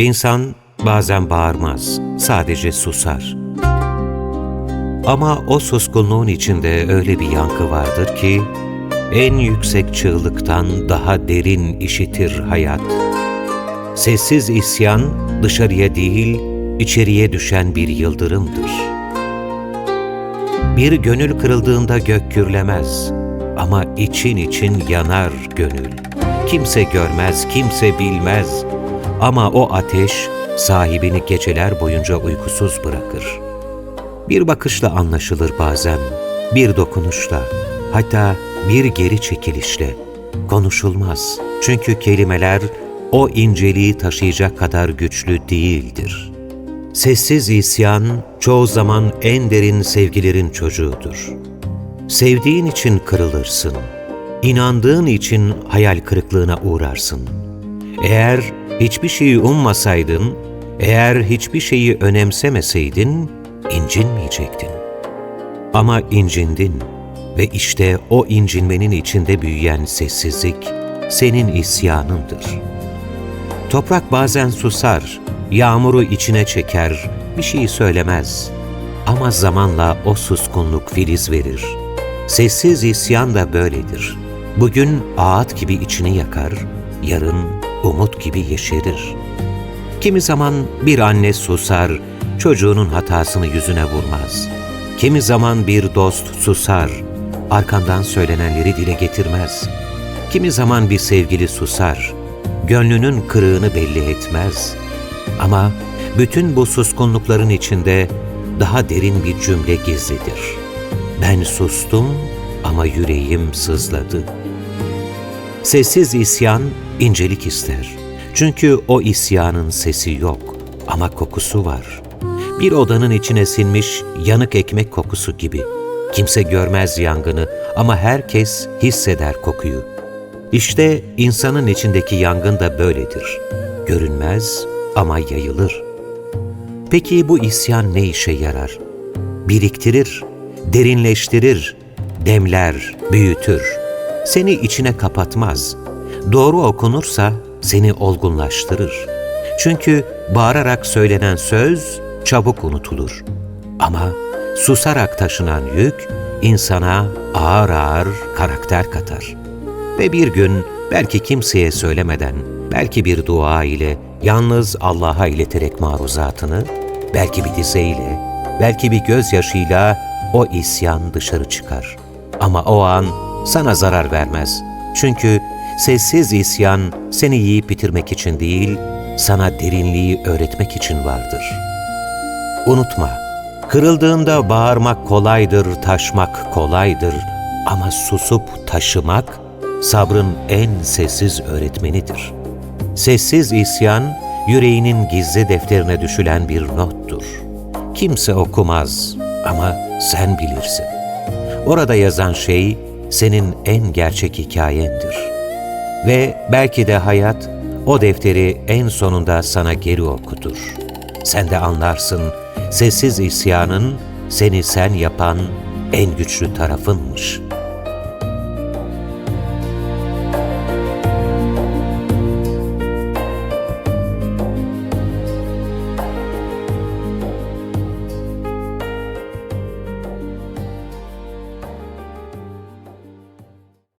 İnsan bazen bağırmaz, sadece susar. Ama o suskunluğun içinde öyle bir yankı vardır ki, en yüksek çığlıktan daha derin işitir hayat. Sessiz isyan dışarıya değil, içeriye düşen bir yıldırımdır. Bir gönül kırıldığında gök gürlemez ama için için yanar gönül. Kimse görmez, kimse bilmez ama o ateş sahibini geceler boyunca uykusuz bırakır. Bir bakışla anlaşılır bazen, bir dokunuşla, hatta bir geri çekilişle. Konuşulmaz çünkü kelimeler o inceliği taşıyacak kadar güçlü değildir. Sessiz isyan çoğu zaman en derin sevgilerin çocuğudur. Sevdiğin için kırılırsın. İnandığın için hayal kırıklığına uğrarsın. Eğer hiçbir şeyi ummasaydın, eğer hiçbir şeyi önemsemeseydin, incinmeyecektin. Ama incindin ve işte o incinmenin içinde büyüyen sessizlik senin isyanındır. Toprak bazen susar, yağmuru içine çeker, bir şey söylemez. Ama zamanla o suskunluk filiz verir. Sessiz isyan da böyledir. Bugün ağıt gibi içini yakar, yarın umut gibi yeşerir. Kimi zaman bir anne susar, çocuğunun hatasını yüzüne vurmaz. Kimi zaman bir dost susar, arkandan söylenenleri dile getirmez. Kimi zaman bir sevgili susar, gönlünün kırığını belli etmez. Ama bütün bu suskunlukların içinde daha derin bir cümle gizlidir. Ben sustum ama yüreğim sızladı. Sessiz isyan incelik ister. Çünkü o isyanın sesi yok ama kokusu var. Bir odanın içine sinmiş yanık ekmek kokusu gibi. Kimse görmez yangını ama herkes hisseder kokuyu. İşte insanın içindeki yangın da böyledir. Görünmez ama yayılır. Peki bu isyan ne işe yarar? Biriktirir, derinleştirir, demler, büyütür. Seni içine kapatmaz. Doğru okunursa seni olgunlaştırır. Çünkü bağırarak söylenen söz çabuk unutulur. Ama susarak taşınan yük insana ağır ağır karakter katar. Ve bir gün belki kimseye söylemeden, belki bir dua ile, yalnız Allah'a ileterek maruzatını, belki bir dizeyle, belki bir gözyaşıyla o isyan dışarı çıkar. Ama o an sana zarar vermez. Çünkü sessiz isyan seni yiyip bitirmek için değil, sana derinliği öğretmek için vardır. Unutma, kırıldığında bağırmak kolaydır, taşmak kolaydır ama susup taşımak sabrın en sessiz öğretmenidir. Sessiz isyan, yüreğinin gizli defterine düşülen bir nottur. Kimse okumaz ama sen bilirsin. Orada yazan şey senin en gerçek hikayendir. Ve belki de hayat o defteri en sonunda sana geri okutur. Sen de anlarsın sessiz isyanın seni sen yapan en güçlü tarafınmış.''